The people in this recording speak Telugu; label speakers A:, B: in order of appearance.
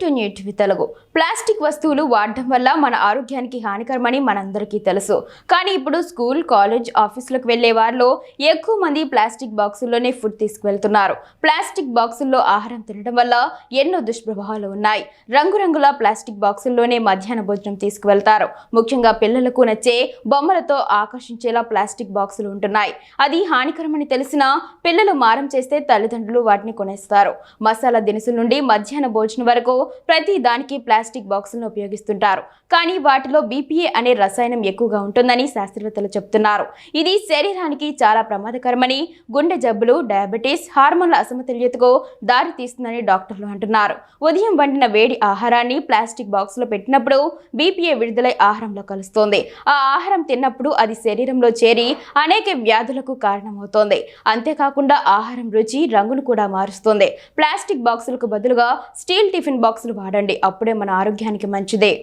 A: టు న్యూట్వి తెలుగు. ప్లాస్టిక్ వస్తువులు వాడడం వల్ల మన ఆరోగ్యానికి హానికరమని మనందరికీ తెలుసు. కానీ ఇప్పుడు స్కూల్ కాలేజ్ ఆఫీసులకు వెళ్ళే వారిలో ఎక్కువ మంది ప్లాస్టిక్ బాక్సుల్లోనే ఫుడ్ తీసుకువెళ్తున్నారు. ప్లాస్టిక్ బాక్సుల్లో ఆహారం తినడం వల్ల ఎన్నో దుష్ప్రభావాలు ఉన్నాయి. రంగురంగుల ప్లాస్టిక్ బాక్సుల్లోనే మధ్యాహ్న భోజనం తీసుకువెళ్తారు. ముఖ్యంగా పిల్లలకు నచ్చే బొమ్మలతో ఆకర్షించేలా ప్లాస్టిక్ బాక్సులు ఉంటున్నాయి. అది హానికరమని తెలిసినా పిల్లలు మారం చేస్తే తల్లిదండ్రులు వాటిని కొనేస్తారు. మసాలా దినుసుల నుండి మధ్యాహ్న భోజనం వరకు ప్రతి దానికి ప్లాస్టిక్ బాక్సులను ఉపయోగిస్తుంటారు. కానీ వాటిలో బీపీఏ అనే రసాయనం ఎక్కువగా ఉంటుందని శాస్త్రవేత్తలు చెప్తున్నారు. ఇది శరీరానికి చాలా ప్రమాదకరమని గుండె జబ్బులు డయాబెటీస్ హార్మోన్ల అసమతుల్యతకు దారి తీస్తుందని డాక్టర్లు అంటున్నారు. ఉదయం వండిన వేడి ఆహారాన్ని ప్లాస్టిక్ బాక్సులో పెట్టినప్పుడు బీపీఏ విడుదలై ఆహారంలో కలుస్తోంది. ఆ ఆహారం తిన్నప్పుడు అది శరీరంలో చేరి అనేక వ్యాధులకు కారణమవుతోంది. అంతేకాకుండా ఆహారం రుచి రంగును కూడా మారుస్తుంది. ప్లాస్టిక్ బాక్సులకు బదులుగా స్టీల్ టిఫిన్ బాక్స్ బాక్సులు వాడండి. అప్పుడే మన ఆరోగ్యానికి మంచిదే.